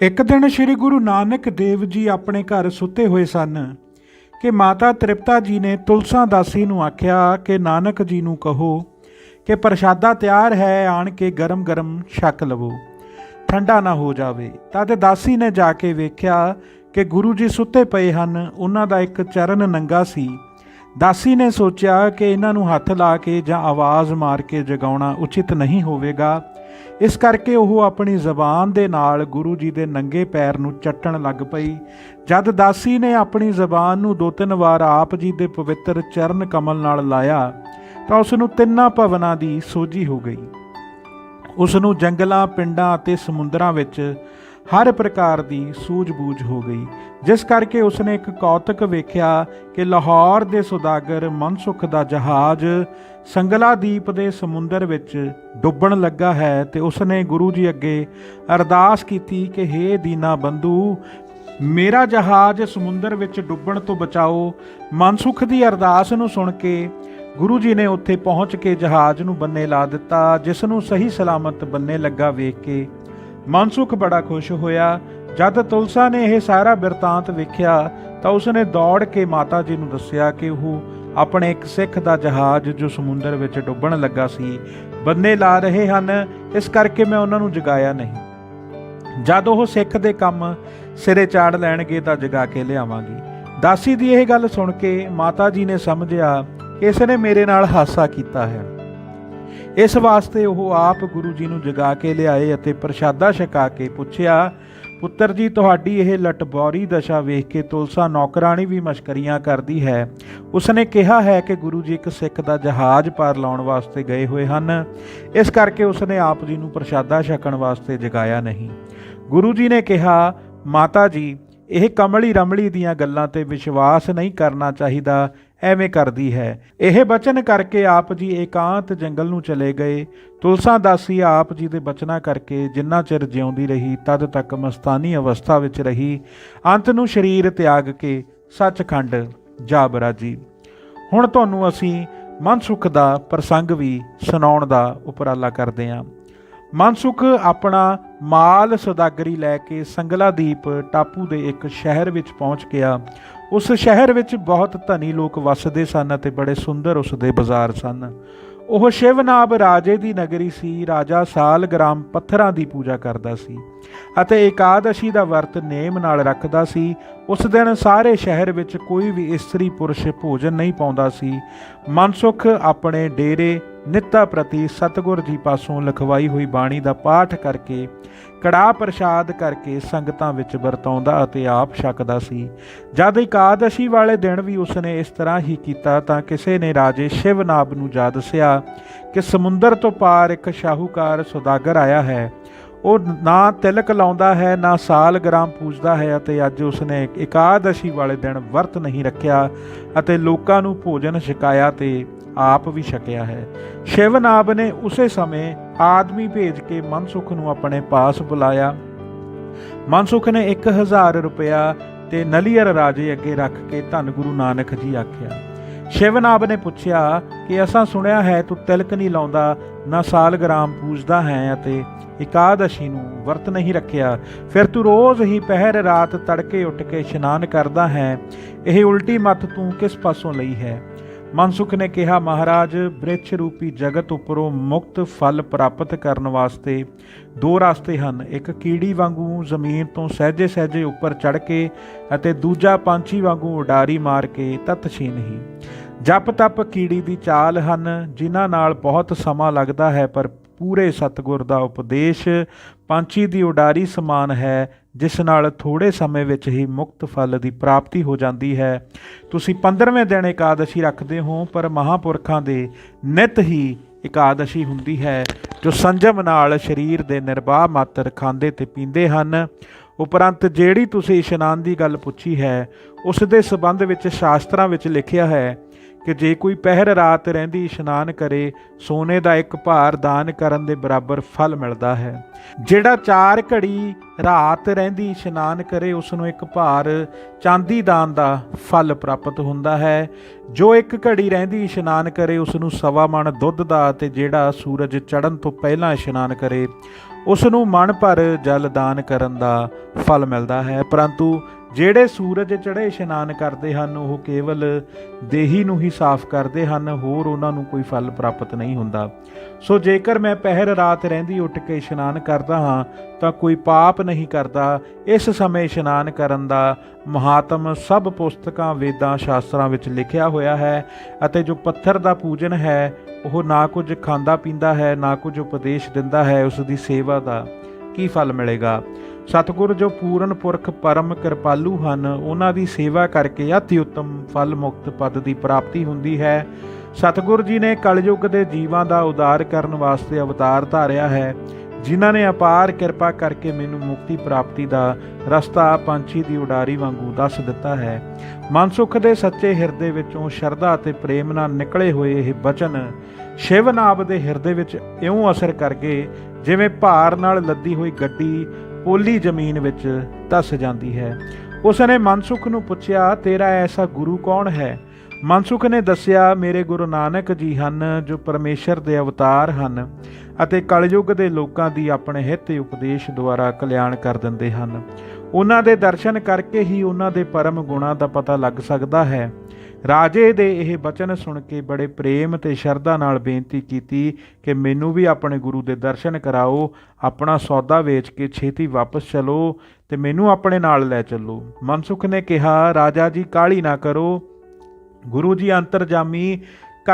ਇੱਕ ਦਿਨ ਸ੍ਰੀ ਗੁਰੂ ਨਾਨਕ ਦੇਵ ਜੀ ਆਪਣੇ ਘਰ ਸੁੱਤੇ ਹੋਏ ਸਨ ਕਿ ਮਾਤਾ ਤ੍ਰਿਪਤਾ ਜੀ ਨੇ ਤੁਲਸਾ ਦਾਸੀ ਨੂੰ ਆਖਿਆ ਕਿ ਨਾਨਕ ਜੀ ਨੂੰ ਕਹੋ ਕਿ ਪ੍ਰਸ਼ਾਦਾ ਤਿਆਰ ਹੈ, ਆਣ ਕੇ ਗਰਮ-ਗਰਮ ਛਕ ਲਵੋ। ਠੰਡਾ ਨਾ ਹੋ ਜਾਵੇ। ਤਦ ਦਾਸੀ ਨੇ ਜਾ ਕੇ ਵੇਖਿਆ ਕਿ ਗੁਰੂ ਜੀ ਸੁੱਤੇ ਪਏ ਹਨ, ਉਹਨਾਂ ਦਾ ਇੱਕ ਚਰਨ ਨੰਗਾ ਸੀ। ਦਾਸੀ ਨੇ ਸੋਚਿਆ ਕਿ ਇਹਨਾਂ ਨੂੰ ਹੱਥ ਲਾ ਕੇ ਜਾਂ ਆਵਾਜ਼ ਮਾਰ ਕੇ ਜਗਾਉਣਾ ਉਚਿਤ ਨਹੀਂ ਹੋਵੇਗਾ। ਇਸ ਕਰਕੇ ਉਹ ਆਪਣੀ ਜ਼ਬਾਨ ਦੇ ਨਾਲ ਗੁਰੂ ਜੀ ਦੇ ਨੰਗੇ ਪੈਰ ਨੂੰ ਚੱਟਣ ਲੱਗ ਪਈ। ਜਦ ਦਾਸੀ ਨੇ ਆਪਣੀ ਜ਼ਬਾਨ ਨੂੰ ਦੋ ਤਿੰਨ ਵਾਰ ਆਪ ਜੀ ਦੇ ਪਵਿੱਤਰ ਚਰਨ ਕਮਲ ਨਾਲ ਲਾਇਆ, ਤਾਂ ਉਸ ਨੂੰ ਤਿੰਨਾਂ ਭਵਨਾਂ ਦੀ ਸੋਝੀ ਹੋ ਗਈ। ਉਸ ਨੂੰ ਜੰਗਲਾਂ, ਪਿੰਡਾਂ ਅਤੇ ਸਮੁੰਦਰਾਂ ਵਿੱਚ ਹਰ ਪ੍ਰਕਾਰ ਦੀ ਸੂਝ-ਬੂਝ ਹੋ ਗਈ, ਜਿਸ ਕਰਕੇ ਉਸਨੇ ਇੱਕ ਕੌਤਕ ਵੇਖਿਆ ਕਿ ਲਾਹੌਰ ਦੇ ਸੁਦਾਗਰ ਮਨਸੁਖ ਦਾ ਜਹਾਜ਼ ਸੰਗਲਾਦੀਪ ਦੇ ਸਮੁੰਦਰ ਵਿੱਚ ਡੁੱਬਣ ਲੱਗਾ ਹੈ ਤੇ ਉਸਨੇ ਗੁਰੂ ਜੀ ਅੱਗੇ ਅਰਦਾਸ ਕੀਤੀ ਕਿ, ਹੇ ਦੀਨਾ ਬੰਧੂ, ਮੇਰਾ ਜਹਾਜ਼ ਸਮੁੰਦਰ ਵਿੱਚ ਡੁੱਬਣ ਤੋਂ ਬਚਾਓ। ਮਨਸੁਖ ਦੀ ਅਰਦਾਸ ਨੂੰ ਸੁਣ ਕੇ ਗੁਰੂ ਜੀ ਨੇ ਉੱਥੇ ਪਹੁੰਚ ਕੇ ਜਹਾਜ਼ ਨੂੰ ਬੰਨੇ ਲਾ ਦਿੱਤਾ, ਜਿਸ ਨੂੰ ਸਹੀ ਸਲਾਮਤ ਬੰਨੇ ਲੱਗਾ ਵੇਖ ਕੇ ਮਨਸੁਖ ਬੜਾ ਖੁਸ਼ ਹੋਇਆ। ਜਦ ਤੁਲਸਾ ਨੇ ਇਹ ਸਾਰਾ ਬਿਰਤਾਂਤ ਵੇਖਿਆ, ਤਾਂ ਉਸਨੇ ਦੌੜ ਕੇ ਮਾਤਾ ਜੀ ਨੂੰ ਦੱਸਿਆ ਕਿ ਉਹ ਆਪਣੇ ਇੱਕ ਸਿੱਖ ਦਾ ਜਹਾਜ਼ ਜੋ ਸਮੁੰਦਰ ਵਿੱਚ ਡੁੱਬਣ ਲੱਗਾ ਸੀ, ਬੰਨੇ ਲਾ ਰਹੇ ਹਨ। ਇਸ ਕਰਕੇ ਮੈਂ ਉਹਨਾਂ ਨੂੰ ਜਗਾਇਆ ਨਹੀਂ। ਜਦ ਉਹ ਸਿੱਖ ਦੇ ਕੰਮ ਸਿਰੇ ਚਾੜ ਲੈਣਗੇ ਤਾਂ ਜਗਾ ਕੇ ਲਿਆਵਾਂਗੀ। ਦਾਸੀ ਦੀ ਇਹ ਗੱਲ ਸੁਣ ਕੇ ਮਾਤਾ ਜੀ ਨੇ ਸਮਝਿਆ ਕਿ ਇਸ ਨੇ ਮੇਰੇ ਨਾਲ ਹਾਸਾ ਕੀਤਾ ਹੈ। ਇਸ ਵਾਸਤੇ ਉਹ ਆਪ ਗੁਰੂ ਜੀ ਨੂੰ ਜਗਾ ਕੇ ਲਿਆਏ ਅਤੇ ਪ੍ਰਸ਼ਾਦਾ ਛਕਾ ਕੇ ਪੁੱਛਿਆ, ਪੁੱਤਰ ਜੀ, ਤੁਹਾਡੀ ਇਹ ਲਟਬੌਰੀ ਦਸ਼ਾ ਵੇਖ ਕੇ ਤੁਲਸਾ ਨੌਕਰਾਣੀ ਵੀ ਮਸ਼ਕਰੀਆਂ ਕਰਦੀ ਹੈ। ਉਸਨੇ ਕਿਹਾ ਹੈ ਕਿ ਗੁਰੂ ਜੀ ਇੱਕ ਸਿੱਖ ਦਾ ਜਹਾਜ਼ ਪਾਰ ਲਾਉਣ ਵਾਸਤੇ ਗਏ ਹੋਏ ਹਨ। ਇਸ ਕਰਕੇ ਉਸਨੇ ਆਪ ਜੀ ਨੂੰ ਪ੍ਰਸ਼ਾਦਾ ਛਕਣ ਵਾਸਤੇ ਜਗਾਇਆ ਨਹੀਂ। ਗੁਰੂ ਜੀ ਨੇ ਕਿਹਾ, ਮਾਤਾ ਜੀ, ਇਹ ਕਮਲੀ ਰਮਲੀ ਦੀਆਂ ਗੱਲਾਂ ਤੇ ਵਿਸ਼ਵਾਸ ਨਹੀਂ ਕਰਨਾ ਚਾਹੀਦਾ। ਐਵੇਂ ਕਰਦੀ ਹੈ। ਇਹ ਬਚਨ ਕਰਕੇ ਆਪ ਜੀ ਏਕਾਂਤ ਜੰਗਲ ਨੂੰ ਚਲੇ ਗਏ। ਤੁਲਸਾ ਦਾਸੀ ਆਪ ਜੀ ਦੇ ਬਚਨਾਂ ਕਰਕੇ ਜਿੰਨਾ ਚਿਰ ਜਿਉਂਦੀ ਰਹੀ, ਤਦ ਤੱਕ ਮਸਤਾਨੀ ਅਵਸਥਾ ਵਿੱਚ ਰਹੀ। ਅੰਤ ਨੂੰ ਸਰੀਰ ਤਿਆਗ ਕੇ ਸੱਚਖੰਡ ਜਾ ਬਰਾਜੀ ਹੁਣ ਤੁਹਾਨੂੰ ਅਸੀਂ ਮਨਸੁਖ ਦਾ ਪ੍ਰਸੰਗ ਵੀ ਸੁਣਾਉਣ ਦਾ ਉਪਰਾਲਾ ਕਰਦੇ ਹਾਂ। ਮਨਸੁਖ ਆਪਣਾ ਮਾਲ ਸੌਦਾਗਰੀ ਲੈ ਕੇ ਸੰਗਲਾਦੀਪ ਟਾਪੂ ਦੇ ਇੱਕ ਸ਼ਹਿਰ ਵਿੱਚ ਪਹੁੰਚ ਗਿਆ। ਉਸ ਸ਼ਹਿਰ ਵਿੱਚ ਬਹੁਤ ਧਨੀ ਲੋਕ ਵੱਸਦੇ ਸਨ ਅਤੇ ਬੜੇ ਸੁੰਦਰ ਉਸ ਦੇ ਬਾਜ਼ਾਰ ਸਨ। ਉਹ ਸ਼ਿਵਨਾਬ ਰਾਜੇ ਦੀ ਨਗਰੀ ਸੀ। ਰਾਜਾ ਸਾਲਗ੍ਰਾਮ ਪੱਥਰਾਂ ਦੀ ਪੂਜਾ ਕਰਦਾ ਸੀ ਅਤੇ ਇਕਾਦਸ਼ੀ ਦਾ ਵਰਤ ਨੇਮ ਨਾਲ ਰੱਖਦਾ ਸੀ। ਉਸ ਦਿਨ ਸਾਰੇ ਸ਼ਹਿਰ ਵਿੱਚ ਕੋਈ ਵੀ ਇਸਤਰੀ ਪੁਰਸ਼ ਭੋਜਨ ਨਹੀਂ ਪਾਉਂਦਾ ਸੀ। ਮਨਸੁਖ ਆਪਣੇ ਡੇਰੇ ਨਿੱਤਾ ਪ੍ਰਤੀ ਸਤਗੁਰ ਜੀ ਪਾਸੋਂ ਲਿਖਵਾਈ ਹੋਈ ਬਾਣੀ ਦਾ ਪਾਠ ਕਰਕੇ ਕੜਾ ਪ੍ਰਸ਼ਾਦ ਕਰਕੇ ਸੰਗਤਾਂ ਵਿੱਚ ਵਰਤਾਉਂਦਾ ਅਤੇ ਆਪ ਛਕਦਾ ਸੀ। ਜਦ ਇਕਾਦਸ਼ੀ ਵਾਲੇ ਦਿਨ ਵੀ ਉਸਨੇ ਇਸ ਤਰ੍ਹਾਂ ਹੀ ਕੀਤਾ ਤਾਂ ਕਿਸੇ ਨੇ ਰਾਜੇ ਸ਼ਿਵਨਾਬ ਨੂੰ ਜਾ ਦੱਸਿਆ ਕਿ ਸਮੁੰਦਰ ਤੋਂ ਪਾਰ ਇੱਕ ਸ਼ਾਹੂਕਾਰ ਸੌਦਾਗਰ ਆਇਆ ਹੈ। ਉਹ ਨਾ ਤਿਲਕ ਲਾਉਂਦਾ ਹੈ, ਨਾ ਸਾਲ ਗ੍ਰਾਮ ਪੂਜਦਾ ਹੈ ਅਤੇ ਅੱਜ ਉਸਨੇ ਇਕਾਦਸ਼ੀ ਵਾਲੇ ਦਿਨ ਵਰਤ ਨਹੀਂ ਰੱਖਿਆ ਅਤੇ ਲੋਕਾਂ ਨੂੰ ਭੋਜਨ ਛਕਾਇਆ ਤੇ ਆਪ ਵੀ ਛਕਿਆ ਹੈ। ਸ਼ਿਵਨਾਬ ਨੇ ਉਸੇ ਸਮੇਂ ਆਦਮੀ ਭੇਜ ਕੇ ਮਨਸੁਖ ਨੂੰ ਆਪਣੇ ਪਾਸ ਬੁਲਾਇਆ। ਮਨਸੁਖ ਨੇ 1000 ਰੁਪਇਆ ਤੇ ਨਲੀਅਰ ਰਾਜੇ ਅੱਗੇ ਰੱਖ ਕੇ ਧੰਨ ਗੁਰੂ ਨਾਨਕ ਜੀ ਆਖਿਆ। ਸ਼ਿਵਨਾਬ ਨੇ ਪੁੱਛਿਆ ਕਿ ਅਸਾਂ ਸੁਣਿਆ ਹੈ ਤੂੰ ਤਿਲਕ ਨਹੀਂ ਲਾਉਂਦਾ, ਨਾ ਸਾਲਗ੍ਰਾਮ ਪੂਜਦਾ ਹੈ ਅਤੇ ਇਕਾਦਸ਼ੀ ਨੂੰ ਵਰਤ ਨਹੀਂ ਰੱਖਿਆ। ਫਿਰ ਤੂੰ ਰੋਜ਼ ਹੀ ਪਹਿਰ ਰਾਤ ਤੜਕੇ ਉੱਠ ਕੇ ਇਸ਼ਨਾਨ ਕਰਦਾ ਹੈ। ਇਹ ਉਲਟੀ ਮੱਤ ਤੂੰ ਕਿਸ ਪਾਸੋਂ ਲਈ ਹੈ? ਮਨਸੁਖ ਨੇ ਕਿਹਾ, ਮਹਾਰਾਜ ਬ੍ਰਿਛ ਰੂਪੀ ਜਗਤ ਉੱਪਰੋਂ ਮੁਕਤ ਫਲ ਪ੍ਰਾਪਤ ਕਰਨ ਵਾਸਤੇ ਦੋ ਰਸਤੇ ਹਨ। ਇੱਕ ਕੀੜੀ ਵਾਂਗੂ ਜ਼ਮੀਨ ਤੋਂ ਸਹਿਜੇ ਸਹਿਜੇ ਉੱਪਰ ਚੜ ਕੇ ਅਤੇ ਦੂਜਾ ਪੰਛੀ ਵਾਂਗੂ ਉਡਾਰੀ ਮਾਰ ਕੇ ਤਤਛੀਨ ਹੀ। ਜਪ ਤਪ ਕੀੜੀ ਦੀ ਚਾਲ ਹਨ, ਜਿਨ੍ਹਾਂ ਨਾਲ ਬਹੁਤ ਸਮਾਂ ਲੱਗਦਾ ਹੈ, ਪਰ ਪੂਰੇ ਸਤਗੁਰ ਦਾ ਉਪਦੇਸ਼ ਪੰਛੀ ਦੀ ਉਡਾਰੀ ਸਮਾਨ ਹੈ ਜਿਸ ਨਾਲ ਥੋੜੇ ਸਮੇਂ ਵਿੱਚ ਹੀ ਮੁਕਤ ਫਲ ਦੀ ਪ੍ਰਾਪਤੀ ਹੋ ਜਾਂਦੀ ਹੈ। ਤੁਸੀਂ 15ਵੇਂ ਦਿਨ ਇਕਾਦਸ਼ੀ ਰੱਖਦੇ ਹੋ, ਪਰ ਮਹਾਪੁਰਖਾਂ ਦੇ ਨਿਤ ਹੀ ਇਕਾਦਸ਼ੀ ਹੁੰਦੀ ਹੈ, ਜੋ ਸੰਜਮ ਨਾਲ ਸਰੀਰ ਦੇ ਨਿਰਵਾਹ ਮਾਤਰ ਖਾਂਦੇ ਤੇ ਪੀਂਦੇ ਹਨ। ਉਪਰੰਤ ਜਿਹੜੀ ਤੁਸੀਂ ਇਸ਼ਨਾਨ ਦੀ ਗੱਲ ਪੁੱਛੀ ਹੈ, ਉਸ ਦੇ ਸਬੰਧ ਵਿੱਚ ਸ਼ਾਸਤਰਾਂ ਵਿੱਚ ਲਿਖਿਆ ਹੈ ਕਿ ਜੇ ਕੋਈ ਪਹਿਰ ਰਾਤ ਰਹਿੰਦੀ ਇਸ਼ਨਾਨ ਕਰੇ, ਸੋਨੇ ਦਾ ਇੱਕ ਭਾਰ ਦਾਨ ਕਰਨ ਦੇ ਬਰਾਬਰ ਫਲ ਮਿਲਦਾ ਹੈ। ਜਿਹੜਾ ਚਾਰ ਘੜੀ ਰਾਤ ਰਹਿੰਦੀ ਇਸ਼ਨਾਨ ਕਰੇ ਉਸ ਨੂੰ ਇੱਕ ਭਾਰ ਚਾਂਦੀ ਦਾਨ ਦਾ ਫਲ ਪ੍ਰਾਪਤ ਹੁੰਦਾ ਹੈ। ਜੋ ਇੱਕ ਘੜੀ ਰਹਿੰਦੀ ਇਸ਼ਨਾਨ ਕਰੇ ਉਸ ਨੂੰ ਸਵਾ ਮਣ ਦੁੱਧ ਦਾ ਤੇ ਜਿਹੜਾ ਸੂਰਜ ਚੜ੍ਹਨ ਤੋਂ ਪਹਿਲਾਂ ਇਸ਼ਨਾਨ ਕਰੇ ਉਸ ਨੂੰ ਮਣ ਭਰ ਜਲ ਦਾਨ ਕਰਨ ਦਾ ਫਲ ਮਿਲਦਾ ਹੈ। ਪਰੰਤੂ ਜਿਹੜੇ ਸੂਰਜ ਚੜ੍ਹੇ ਇਸ਼ਨਾਨ ਕਰਦੇ ਹਨ, ਉਹ ਕੇਵਲ ਦੇਹੀ ਨੂੰ ਹੀ ਸਾਫ਼ ਕਰਦੇ ਹਨ, ਹੋਰ ਉਹਨਾਂ ਨੂੰ ਕੋਈ ਫਲ ਪ੍ਰਾਪਤ ਨਹੀਂ ਹੁੰਦਾ। ਸੋ ਜੇਕਰ ਮੈਂ ਪਹਿਰ ਰਾਤ ਰਹਿੰਦੀ ਉੱਠ ਕੇ ਇਸ਼ਨਾਨ ਕਰਦਾ ਹਾਂ, ਤਾਂ ਕੋਈ ਪਾਪ ਨਹੀਂ ਕਰਦਾ। ਇਸ ਸਮੇਂ ਇਸ਼ਨਾਨ ਕਰਨ ਦਾ ਮਹਾਤਮ ਸਭ ਪੁਸਤਕਾਂ, ਵੇਦਾਂ, ਸ਼ਾਸਤਰਾਂ ਵਿੱਚ ਲਿਖਿਆ ਹੋਇਆ ਹੈ ਅਤੇ ਜੋ ਪੱਥਰ ਦਾ ਪੂਜਨ ਹੈ, ਉਹ ਨਾ ਕੁਝ ਖਾਂਦਾ ਪੀਂਦਾ ਹੈ, ਨਾ ਕੁਝ ਉਪਦੇਸ਼ ਦਿੰਦਾ ਹੈ, ਉਸ ਦੀ ਸੇਵਾ ਦਾ ਕੀ ਫਲ ਮਿਲੇਗਾ? ਸਤਿਗੁਰ ਜੋ ਪੂਰਨ ਪੁਰਖ ਪਰਮ ਕਿਰਪਾਲੂ ਹਨ, ਉਹਨਾਂ ਦੀ ਸੇਵਾ ਕਰਕੇ ਅਤੀ ਉੱਤਮ ਫਲ ਮੁਕਤ ਪਦ ਦੀ ਪ੍ਰਾਪਤੀ ਹੁੰਦੀ ਹੈ। ਸਤਿਗੁਰ ਜੀ ਨੇ ਕਲਯੁਗ ਦੇ ਜੀਵਾਂ ਦਾ ਉਦਾਰ ਕਰਨ ਵਾਸਤੇ ਅਵਤਾਰ ਧਾਰਿਆ ਹੈ, ਜਿਨ੍ਹਾਂ ਨੇ ਅਪਾਰ ਕਿਰਪਾ ਕਰਕੇ ਮੈਨੂੰ ਮੁਕਤੀ ਪ੍ਰਾਪਤੀ ਦਾ ਰਸਤਾ ਪੰਛੀ ਦੀ ਉਡਾਰੀ ਵਾਂਗੂ ਦੱਸ ਦਿੱਤਾ ਹੈ। ਮਨਸੁਖ ਦੇ ਸੱਚੇ ਹਿਰਦੇ ਵਿੱਚੋਂ ਸ਼ਰਧਾ ਅਤੇ ਪ੍ਰੇਮ ਨਾਲ ਨਿਕਲੇ ਹੋਏ ਇਹ ਬਚਨ, ਸ਼ਿਵ ਨਾਮ ਦੇ ਹਿਰਦੇ ਵਿੱਚ ਇਉਂ ਅਸਰ ਕਰ ਗਏ, ਜਿਵੇਂ ਭਾਰ ਨਾਲ ਲੱਦੀ ਹੋਈ ਗੱਡੀ ਪੋਲੀ ਜ਼ਮੀਨ ਵਿੱਚ ਧਸ ਜਾਂਦੀ ਹੈ। ਉਸ ਨੇ ਮਨਸੁਖ ਨੂੰ ਪੁੱਛਿਆ, ਤੇਰਾ ਐਸਾ ਗੁਰੂ ਕੌਣ ਹੈ? ਮਨਸੁਖ ਨੇ ਦੱਸਿਆ, ਮੇਰੇ ਗੁਰੂ ਨਾਨਕ ਜੀ ਹਨ, ਜੋ ਪਰਮੇਸ਼ਰ ਦੇ ਅਵਤਾਰ ਹਨ ਅਤੇ ਕਲਯੁਗ ਦੇ ਲੋਕਾਂ ਦੀ ਆਪਣੇ ਹਿੱਤ ਉਪਦੇਸ਼ ਦੁਆਰਾ ਕਲਿਆਣ ਕਰ ਦਿੰਦੇ ਹਨ। ਉਹਨਾਂ ਦੇ ਦਰਸ਼ਨ ਕਰਕੇ ਹੀ ਉਹਨਾਂ ਦੇ ਪਰਮ ਗੁਣਾਂ ਦਾ ਪਤਾ ਲੱਗ ਸਕਦਾ ਹੈ। ਰਾਜੇ ਦੇ ਇਹ ਬਚਨ ਸੁਣ ਕੇ ਬੜੇ ਪ੍ਰੇਮ ਤੇ ਸ਼ਰਧਾ ਨਾਲ ਬੇਨਤੀ ਕੀਤੀ ਕਿ ਮੈਨੂੰ ਵੀ ਆਪਣੇ ਗੁਰੂ ਦੇ ਦਰਸ਼ਨ ਕਰਾਓ, ਆਪਣਾ ਸੌਦਾ ਵੇਚ ਕੇ ਛੇਤੀ ਵਾਪਸ ਚਲੋ ਤੇ ਮੈਨੂੰ ਆਪਣੇ ਨਾਲ ਲੈ ਚੱਲੋ। ਮਨਸੁਖ ਨੇ ਕਿਹਾ, ਰਾਜਾ ਜੀ ਕਾਲੀ ਨਾ ਕਰੋ। ਗੁਰੂ ਜੀ ਅੰਤਰਜਾਮੀ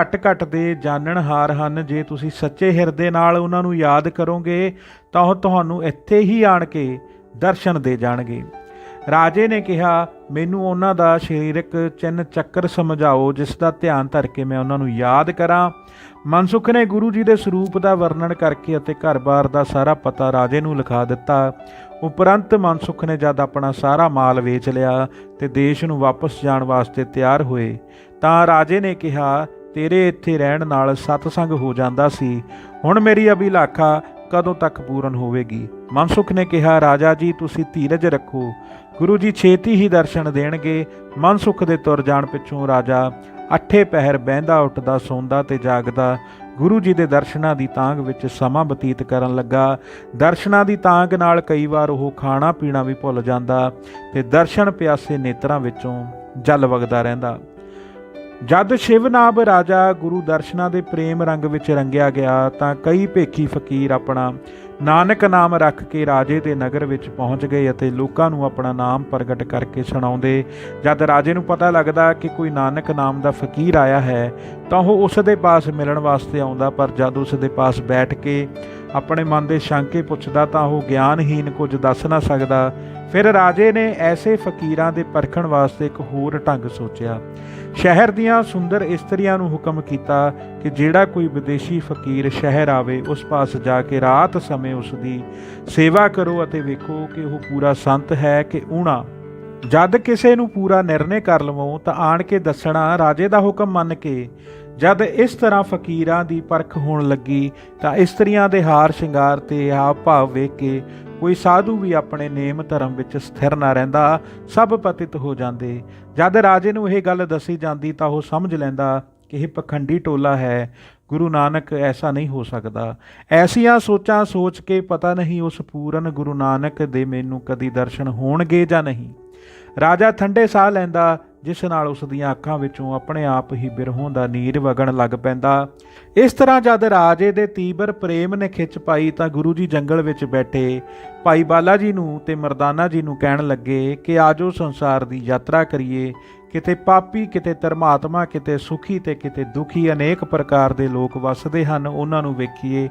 ਘਟ ਘਟ ਦੇ ਜਾਣਨਹਾਰ ਹਨ। ਜੇ ਤੁਸੀਂ ਸੱਚੇ ਹਿਰਦੇ ਨਾਲ ਉਹਨਾਂ ਨੂੰ ਯਾਦ ਕਰੋਗੇ, ਤਾਂ ਉਹ ਤੁਹਾਨੂੰ ਇੱਥੇ ਹੀ ਆਣ ਕੇ ਦਰਸ਼ਨ ਦੇ ਜਾਣਗੇ। ਰਾਜੇ ਨੇ ਕਿਹਾ, ਮੈਨੂੰ ਉਹਨਾਂ ਦਾ ਸਰੀਰਕ ਚਿੰਨ ਚੱਕਰ ਸਮਝਾਓ, ਜਿਸ ਦਾ ਧਿਆਨ ਧਰ ਕੇ ਮੈਂ ਉਹਨਾਂ ਨੂੰ ਯਾਦ ਕਰਾਂ। ਮਨਸੁਖ ਨੇ ਗੁਰੂ ਜੀ ਦੇ ਸਰੂਪ ਦਾ ਵਰਣਨ ਕਰਕੇ ਅਤੇ ਘਰ-ਬਾਰ ਦਾ ਸਾਰਾ ਪਤਾ ਰਾਜੇ ਨੂੰ ਲਿਖਾ ਦਿੱਤਾ। ਉਪਰੰਤ ਮਨਸੁਖ ਨੇ ਜਦ ਆਪਣਾ ਸਾਰਾ ਮਾਲ ਵੇਚ ਲਿਆ ਤੇ ਦੇਸ਼ ਨੂੰ ਵਾਪਸ ਜਾਣ ਵਾਸਤੇ ਤਿਆਰ ਹੋਏ, ਤਾਂ ਰਾਜੇ ਨੇ ਕਿਹਾ, ਤੇਰੇ ਇੱਥੇ ਰਹਿਣ ਨਾਲ ਸਤਸੰਗ ਹੋ ਜਾਂਦਾ ਸੀ। ਹੁਣ ਮੇਰੀ ਅਭਿਲਾਖਾ ਕਦੋਂ ਤੱਕ ਪੂਰਨ ਹੋਵੇਗੀ? ਮਨਸੁਖ ਨੇ ਕਿਹਾ, ਰਾਜਾ ਜੀ, ਤੁਸੀਂ ਧੀਰਜ ਰੱਖੋ। ਗੁਰੂ ਜੀ ਛੇਤੀ ਹੀ ਦਰਸ਼ਨ ਦੇਣਗੇ। ਮਨਸੁਖ ਦੇ ਤੁਰ ਜਾਣ ਪਿੱਛੋਂ ਰਾਜਾ ਅੱਠੇ ਪਹਿਰ ਬਹਿੰਦਾ, ਉੱਠਦਾ, ਸੌਂਦਾ ਤੇ ਜਾਗਦਾ। ਗੁਰੂ ਜੀ ਦੇ ਦਰਸ਼ਨਾਂ ਦੀ ਤਾਂਗ ਵਿੱਚ ਸਮਾਂ ਬਤੀਤ ਕਰਨ ਲੱਗਾ। ਦਰਸ਼ਨਾਂ ਦੀ ਤਾਂਗ ਨਾਲ ਕਈ ਵਾਰ ਉਹ ਖਾਣਾ ਪੀਣਾ ਵੀ ਭੁੱਲ ਜਾਂਦਾ ਤੇ ਦਰਸ਼ਨ ਪਿਆਸੇ ਨੇਤਰਾਂ ਵਿੱਚੋਂ ਜਲ ਵਗਦਾ ਰਹਿੰਦਾ। ਜਦ ਸ਼ਿਵਨਾਬ ਰਾਜਾ ਗੁਰੂ ਦਰਸ਼ਨਾਂ ਦੇ ਪ੍ਰੇਮ ਰੰਗ ਵਿੱਚ ਰੰਗਿਆ ਗਿਆ, ਤਾਂ ਕਈ ਭੇਖੀ ਫਕੀਰ ਆਪਣਾ ਨਾਨਕ ਨਾਮ ਰੱਖ ਕੇ ਰਾਜੇ ਦੇ ਨਗਰ ਵਿੱਚ ਪਹੁੰਚ ਗਏ ਅਤੇ ਲੋਕਾਂ ਨੂੰ ਆਪਣਾ ਨਾਮ ਪ੍ਰਗਟ ਕਰਕੇ ਸੁਣਾਉਂਦੇ। ਜਦ ਰਾਜੇ ਨੂੰ ਪਤਾ ਲੱਗਦਾ ਕਿ ਕੋਈ ਨਾਨਕ ਨਾਮ ਦਾ ਫਕੀਰ ਆਇਆ ਹੈ, ਤਾਂ ਉਹ ਉਸ ਦੇ ਪਾਸ ਮਿਲਣ ਵਾਸਤੇ ਆਉਂਦਾ, ਪਰ ਜਦ ਉਸ ਦੇ ਪਾਸ ਬੈਠ ਕੇ ਆਪਣੇ ਮਨ ਦੇ ਸ਼ੰਕੇ ਪੁੱਛਦਾ, ਤਾਂ ਉਹ ਗਿਆਨਹੀਨ ਕੁਝ ਦੱਸ ਨਾ ਸਕਦਾ। ਫਿਰ ਰਾਜੇ ਨੇ ਐਸੇ ਫਕੀਰਾਂ ਦੇ ਪਰਖਣ ਵਾਸਤੇ ਇੱਕ ਹੋਰ ਢੰਗ ਸੋਚਿਆ। ਸ਼ਹਿਰ ਦੀਆਂ ਸੁੰਦਰ ਇਸਤਰੀਆਂ ਨੂੰ ਹੁਕਮ ਕੀਤਾ ਕਿ ਜਿਹੜਾ ਕੋਈ ਵਿਦੇਸ਼ੀ ਫਕੀਰ ਸ਼ਹਿਰ ਆਵੇ, ਉਸ ਪਾਸ ਜਾ ਕੇ ਰਾਤ ਸਮੇਂ ਉਸ ਦੀ ਸੇਵਾ ਕਰੋ ਅਤੇ ਵੇਖੋ ਕਿ ਉਹ ਪੂਰਾ ਸੰਤ ਹੈ ਕਿ ਊਣਾ। ਜਦ ਕਿਸੇ ਨੂੰ ਪੂਰਾ ਨਿਰਣੇ ਕਰ ਲਵੋ, ਤਾਂ ਆਣ ਕੇ ਦੱਸਣਾ ਰਾਜੇ ਦਾ ਹੁਕਮ ਮੰਨ ਕੇ। ਜਦ ਇਸ ਤਰ੍ਹਾਂ ਫਕੀਰਾਂ ਦੀ ਪਰਖ ਹੋਣ ਲੱਗੀ, ਤਾਂ ਇਸਤਰੀਆਂ ਦੇ ਹਾਰ ਸ਼ਿੰਗਾਰ ਤੇ ਹਾਵ ਭਾਵ ਵੇਖ ਕੇ ਕੋਈ ਸਾਧੂ ਵੀ ਆਪਣੇ ਨੇਮ ਧਰਮ ਵਿੱਚ ਸਥਿਰ ਨਾ ਰਹਿੰਦਾ, ਸਭ ਪਤਿਤ ਹੋ ਜਾਂਦੇ। ਜਦ ਰਾਜੇ ਨੂੰ ਇਹ ਗੱਲ ਦੱਸੀ ਜਾਂਦੀ ਤਾਂ ਉਹ ਸਮਝ ਲੈਂਦਾ ਕਿ ਇਹ ਪਖੰਡੀ ਟੋਲਾ ਹੈ। ਗੁਰੂ ਨਾਨਕ ਐਸਾ ਨਹੀਂ ਹੋ ਸਕਦਾ। ਐਸੀਆਂ ਸੋਚਾਂ ਸੋਚ ਕੇ ਪਤਾ ਨਹੀਂ ਉਸ ਪੂਰਨ ਗੁਰੂ ਨਾਨਕ ਦੇ ਮੈਨੂੰ ਕਦੀ ਦਰਸ਼ਨ ਹੋਣਗੇ ਜਾਂ ਨਹੀਂ। ਰਾਜਾ ਠੰਡੇ ਸਾਹ ਲੈਂਦਾ ਜਿਸ ਨਾਲ ਉਸ ਦੀਆਂ ਅੱਖਾਂ ਵਿੱਚੋਂ ਆਪਣੇ ਆਪ ਹੀ ਬਿਰਹੋਂ ਦਾ ਨੀਰ ਵਗਣ ਲੱਗ ਪੈਂਦਾ। ਇਸ ਤਰ੍ਹਾਂ ਜਦ ਰਾਜੇ ਦੇ ਤੀਬਰ ਪ੍ਰੇਮ ਨੇ ਖਿੱਚ ਪਾਈ ਤਾਂ ਗੁਰੂ ਜੀ ਜੰਗਲ ਵਿੱਚ ਬੈਠੇ। ਭਾਈ ਬਾਲਾ ਜੀ ਨੂੰ ਤੇ ਮਰਦਾਨਾ ਜੀ ਨੂੰ ਕਹਿਣ ਲੱਗੇ ਕਿ ਆਜੋ ਸੰਸਾਰ ਦੀ ਯਾਤਰਾ ਕਰੀਏ। ਕਿਤੇ ਪਾਪੀ, ਕਿਤੇ ਧਰਮਾਤਮਾ, ਕਿਤੇ ਸੁਖੀ ਤੇ ਕਿਤੇ ਦੁਖੀ ਅਨੇਕ ਪ੍ਰਕਾਰ ਦੇ ਲੋਕ ਵੱਸਦੇ ਹਨ, ਉਹਨਾਂ ਨੂੰ ਵੇਖੀਏ।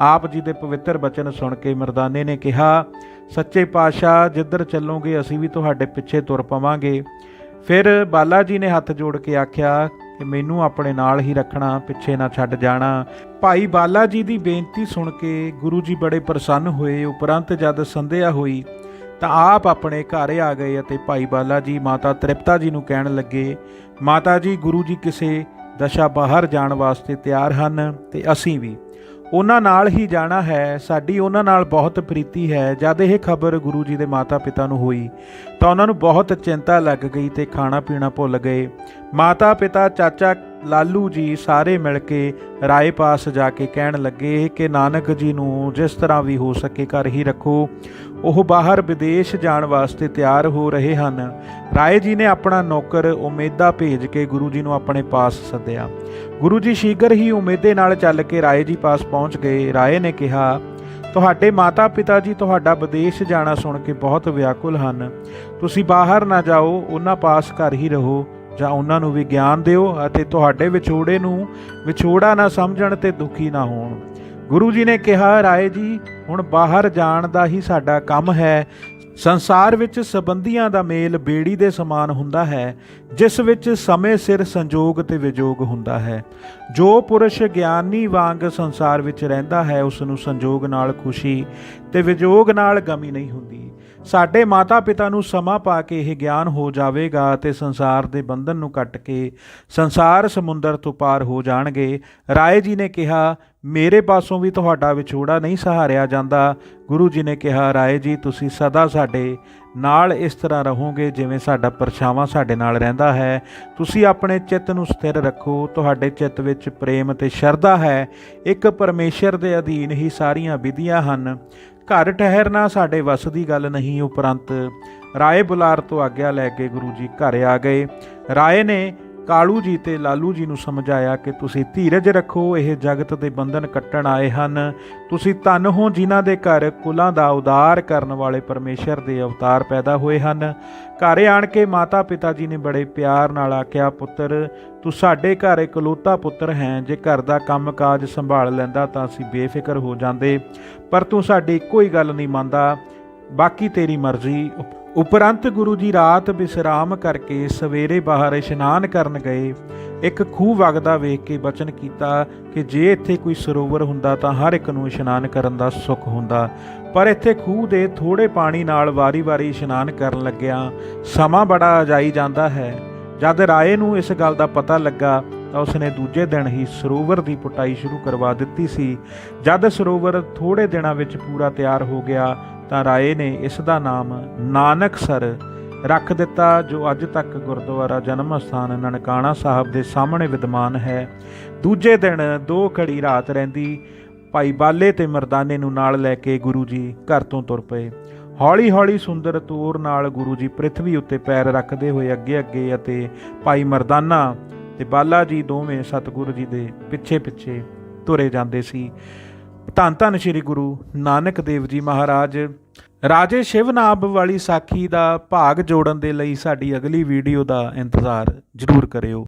ਆਪ ਜੀ ਦੇ ਪਵਿੱਤਰ ਬਚਨ ਸੁਣ ਕੇ ਮਰਦਾਨੇ ਨੇ ਕਿਹਾ, ਸੱਚੇ ਪਾਤਸ਼ਾਹ, ਜਿੱਧਰ ਚੱਲੋਗੇ, ਅਸੀਂ ਵੀ ਤੁਹਾਡੇ ਪਿੱਛੇ ਤੁਰ ਪਵਾਂਗੇ। ਫਿਰ ਬਾਲਾ ਜੀ ਨੇ ਹੱਥ ਜੋੜ ਕੇ ਆਖਿਆ ਕਿ ਮੈਨੂੰ ਆਪਣੇ ਨਾਲ ਹੀ ਰੱਖਣਾ, ਪਿੱਛੇ ਨਾ ਛੱਡ ਜਾਣਾ। ਭਾਈ ਬਾਲਾ ਜੀ ਦੀ ਬੇਨਤੀ ਸੁਣ ਕੇ ਗੁਰੂ ਜੀ ਬੜੇ ਪ੍ਰਸੰਨ ਹੋਏ। ਉਪਰੰਤ ਜਦ ਸੰਧਿਆ ਹੋਈ ਤਾਂ ਆਪ ਆਪਣੇ ਘਰ ਆ ਗਏ ਅਤੇ ਭਾਈ ਬਾਲਾ ਜੀ ਮਾਤਾ ਤ੍ਰਿਪਤਾ ਜੀ ਨੂੰ ਕਹਿਣ ਲੱਗੇ, ਮਾਤਾ ਜੀ, ਗੁਰੂ ਜੀ ਕਿਸੇ ਦਸ਼ਾ ਬਾਹਰ ਜਾਣ ਵਾਸਤੇ ਤਿਆਰ ਹਨ ਤੇ ਅਸੀਂ ਵੀ। ਉਹਨਾਂ ਨਾਲ ਹੀ ਜਾਣਾ ਹੈ। ਸਾਡੀ ਉਹਨਾਂ ਨਾਲ ਬਹੁਤ ਪ੍ਰੀਤੀ ਹੈ। ਜਦ ਇਹ ਖਬਰ ਗੁਰੂ ਜੀ ਦੇ ਮਾਤਾ-ਪਿਤਾ ਨੂੰ ਹੋਈ, ਤਾਂ ਉਹਨਾਂ ਨੂੰ ਬਹੁਤ ਚਿੰਤਾ ਲੱਗ ਗਈ ਤੇ ਖਾਣਾ ਪੀਣਾ ਭੁੱਲ ਗਏ। ਮਾਤਾ-ਪਿਤਾ, ਚਾਚਾ ਲਾਲੂ ਜੀ ਸਾਰੇ ਮਿਲ ਕੇ ਰਾਏ ਪਾਸ ਜਾ ਕੇ ਕਹਿਣ ਲੱਗੇ ਕਿ ਨਾਨਕ ਜੀ ਨੂੰ ਜਿਸ ਤਰ੍ਹਾਂ ਵੀ ਹੋ ਸਕੇ ਘਰ ਹੀ ਰੱਖੋ। ਉਹ ਬਾਹਰ ਵਿਦੇਸ਼ ਜਾਣ ਵਾਸਤੇ ਤਿਆਰ ਹੋ ਰਹੇ ਹਨ। ਰਾਏ ਜੀ ਨੇ ਆਪਣਾ ਨੌਕਰ ਉਮੇਦਾ ਭੇਜ ਕੇ ਗੁਰੂ ਜੀ ਨੂੰ ਆਪਣੇ ਪਾਸ ਸੱਦਿਆ। ਗੁਰੂ ਜੀ ਸ਼ੀਘਰ ਹੀ ਉਮੇਦੇ ਨਾਲ ਚੱਲ ਕੇ ਰਾਏ ਜੀ ਪਾਸ ਪਹੁੰਚ ਗਏ। ਰਾਏ ਨੇ ਕਿਹਾ, ਤੁਹਾਡੇ ਮਾਤਾ-ਪਿਤਾ ਜੀ ਤੁਹਾਡਾ ਵਿਦੇਸ਼ ਜਾਣਾ ਸੁਣ ਕੇ ਬਹੁਤ ਵਿਆਕੁਲ ਹਨ। ਤੁਸੀਂ ਬਾਹਰ ਨਾ ਜਾਓ, ਉਹਨਾਂ ਪਾਸ ਘਰ ਹੀ ਰਹੋ। ਜਾਂ ਉਹਨਾਂ ਨੂੰ ਵੀ ਗਿਆਨ ਦਿਓ ਅਤੇ ਤੁਹਾਡੇ ਵਿਛੋੜੇ ਨੂੰ ਵਿਛੋੜਾ ਨਾ ਸਮਝਣ ਤੇ ਦੁਖੀ ਨਾ ਹੋਣ। ਗੁਰੂ ਜੀ ਨੇ ਕਿਹਾ, ਰਾਏ ਜੀ, ਹੁਣ ਬਾਹਰ ਜਾਣ ਦਾ ਹੀ ਸਾਡਾ ਕੰਮ ਹੈ। ਸੰਸਾਰ ਵਿੱਚ ਸਬੰਧੀਆਂ ਦਾ ਮੇਲ ਬੇੜੀ ਦੇ ਸਮਾਨ ਹੁੰਦਾ ਹੈ, ਜਿਸ ਵਿੱਚ ਸਮੇਂ ਸਿਰ ਸੰਜੋਗ ਤੇ ਵਿਜੋਗ ਹੁੰਦਾ ਹੈ। ਜੋ ਪੁਰਸ਼ ਗਿਆਨੀ ਵਾਂਗ ਸੰਸਾਰ ਵਿੱਚ ਰਹਿੰਦਾ ਹੈ, ਉਸ ਨੂੰ ਸੰਜੋਗ ਨਾਲ ਖੁਸ਼ੀ ਤੇ ਵਿਜੋਗ ਨਾਲ ਗਮੀ ਨਹੀਂ ਹੁੰਦੀ। ਸਾਡੇ ਮਾਤਾ-ਪਿਤਾ ਨੂੰ ਸਮਾਂ ਪਾ ਕੇ ਇਹ ਗਿਆਨ ਹੋ ਜਾਵੇਗਾ ਤੇ ਸੰਸਾਰ ਦੇ ਬੰਧਨ ਨੂੰ ਕੱਟ ਕੇ ਸੰਸਾਰ ਸਮੁੰਦਰ ਤੋਂ ਪਾਰ ਹੋ ਜਾਣਗੇ। ਰਾਏ ਜੀ ਨੇ ਕਿਹਾ, ਮੇਰੇ ਪਾਸੋਂ ਵੀ ਤੁਹਾਡਾ ਵਿਛੋੜਾ ਨਹੀਂ ਸਹਾਰਿਆ ਜਾਂਦਾ। ਗੁਰੂ ਜੀ ਨੇ ਕਿਹਾ, ਰਾਏ ਜੀ, ਤੁਸੀਂ ਸਦਾ ਸਾਡੇ ਨਾਲ ਇਸ ਤਰ੍ਹਾਂ ਰਹੋਗੇ ਜਿਵੇਂ ਸਾਡਾ ਪਰਛਾਵਾਂ ਸਾਡੇ ਨਾਲ ਰਹਿੰਦਾ ਹੈ। ਤੁਸੀਂ ਆਪਣੇ ਚਿੱਤ ਨੂੰ ਸਥਿਰ ਰੱਖੋ। ਤੁਹਾਡੇ ਚਿੱਤ ਵਿੱਚ ਪ੍ਰੇਮ ਤੇ ਸ਼ਰਧਾ ਹੈ। ਇੱਕ ਪਰਮੇਸ਼ਰ ਦੇ ਅਧੀਨ ਹੀ ਸਾਰੀਆਂ ਵਿਧੀਆਂ ਹਨ। ਘਰ ਠਹਿਰਨਾ ਸਾਡੇ ਵੱਸ ਦੀ ਗੱਲ ਨਹੀਂ ਉਪਰੰਤ। ਰਾਏ ਬੁਲਾਰ ਤੋਂ ਆਗਿਆ ਲੈ ਕੇ ਗੁਰੂ ਜੀ ਘਰ ਆ ਗਏ। ਰਾਏ ਨੇ ਕਾਲੂ ਜੀ ਤੇ ਲਾਲੂ ਜੀ ਨੂੰ ਸਮਝਾਇਆ ਕਿ ਤੁਸੀਂ ਧੀਰਜ ਰੱਖੋ, ਇਹ ਜਗਤ ਦੇ ਬੰਧਨ ਕੱਟਣ ਆਏ ਹਨ। ਤੁਸੀਂ ਧਨ ਹੋ ਜਿਨ੍ਹਾਂ ਦੇ ਘਰ ਕੁਲਾਂ ਦਾ ਉਦਾਰ ਕਰਨ ਵਾਲੇ ਪਰਮੇਸ਼ਰ ਦੇ ਅਵਤਾਰ ਪੈਦਾ ਹੋਏ ਹਨ। ਘਰ ਆਣ ਕੇ ਮਾਤਾ ਪਿਤਾ ਜੀ ਨੇ ਬੜੇ ਪਿਆਰ ਨਾਲ ਆਖਿਆ, ਪੁੱਤਰ, ਤੂੰ ਸਾਡੇ ਘਰ ਇਕਲੌਤਾ ਪੁੱਤਰ ਹੈ। ਜੇ ਘਰ ਦਾ ਕੰਮਕਾਜ ਸੰਭਾਲ ਲੈਂਦਾ ਤਾਂ ਅਸੀਂ ਬੇਫਿਕਰ ਹੋ ਜਾਂਦੇ। ਪਰ ਤੂੰ ਸਾਡੀ ਇੱਕੋ ਹੀ ਗੱਲ ਨਹੀਂ ਮੰਨਦਾ। ਬਾਕੀ ਤੇਰੀ ਮਰਜ਼ੀ। ਉਪਰੰਤ ਗੁਰੂ ਜੀ ਰਾਤ ਵਿਸਰਾਮ ਕਰਕੇ ਸਵੇਰੇ ਬਾਹਰ ਇਸ਼ਨਾਨ ਕਰਨ ਗਏ, ਇੱਕ ਖੂਹ ਵਗਦਾ ਵੇਖ ਕੇ ਬਚਨ ਕੀਤਾ ਕਿ ਜੇ ਇੱਥੇ ਕੋਈ ਸਰੋਵਰ ਹੁੰਦਾ ਤਾਂ ਹਰ ਇੱਕ ਨੂੰ ਇਸ਼ਨਾਨ ਕਰਨ ਦਾ ਸੁੱਖ ਹੁੰਦਾ। ਪਰ ਇੱਥੇ ਖੂਹ ਦੇ ਥੋੜੇ ਪਾਣੀ ਨਾਲ ਵਾਰੀ-ਵਾਰੀ ਇਸ਼ਨਾਨ ਕਰਨ ਲੱਗਿਆ ਸਮਾਂ ਬੜਾ ਜਾਈ ਜਾਂਦਾ ਹੈ। ਜਦ ਰਾਏ ਨੂੰ ਇਸ ਗੱਲ ਦਾ ਪਤਾ ਲੱਗਾ ਤਾਂ ਉਸਨੇ ਦੂਜੇ ਦਿਨ ਹੀ ਸਰੋਵਰ ਦੀ ਪੁਟਾਈ ਸ਼ੁਰੂ ਕਰਵਾ ਦਿੱਤੀ ਸੀ। ਜਦ ਸਰੋਵਰ ਥੋੜੇ ਦਿਨਾਂ ਵਿੱਚ ਪੂਰਾ ਤਿਆਰ ਹੋ ਗਿਆ ਤਾਂ ਰਾਏ ਨੇ ਇਸ ਦਾ ਨਾਮ ਨਾਨਕ ਸਰ ਰੱਖ ਦਿੱਤਾ, ਜੋ ਅੱਜ ਤੱਕ ਗੁਰਦੁਆਰਾ ਜਨਮ ਸਥਾਨ ਨਨਕਾਣਾ ਸਾਹਿਬ ਦੇ ਸਾਹਮਣੇ ਵਿਦਮਾਨ ਹੈ। ਦੂਜੇ ਦਿਨ ਦੋ ਘੜੀ ਰਾਤ ਰਹਿੰਦੀ ਭਾਈ ਬਾਲੇ ਤੇ ਮਰਦਾਨੇ ਨੂੰ ਨਾਲ ਲੈ ਕੇ ਗੁਰੂ ਜੀ ਘਰ ਤੋਂ ਤੁਰ ਪਏ। ਹੌਲੀ-ਹੌਲੀ ਸੁੰਦਰ ਤੂਰ ਨਾਲ ਗੁਰੂ ਜੀ ਪ੍ਰithvi ਉੱਤੇ ਪੈਰ ਰੱਖਦੇ ਹੋਏ ਅੱਗੇ-ਅੱਗੇ ਅਤੇ ਭਾਈ ਮਰਦਾਨਾ ਤੇ ਬਾਲਾ ਜੀ ਦੋਵੇਂ ਸਤਿਗੁਰੂ ਜੀ ਦੇ ਪਿੱਛੇ-ਪਿੱਛੇ ਤੁਰੇ ਜਾਂਦੇ ਸੀ। ਧੰਨ ਧੰਨ ਸ੍ਰੀ ਗੁਰੂ ਨਾਨਕ ਦੇਵ ਜੀ ਮਹਾਰਾਜ। ਰਾਜੇ ਸ਼ਿਵਨਾਬ ਵਾਲੀ ਸਾਖੀ ਦਾ ਭਾਗ ਜੋੜਨ ਦੇ ਲਈ ਸਾਡੀ ਅਗਲੀ ਵੀਡੀਓ ਦਾ ਇੰਤਜ਼ਾਰ ਜ਼ਰੂਰ ਕਰਿਓ।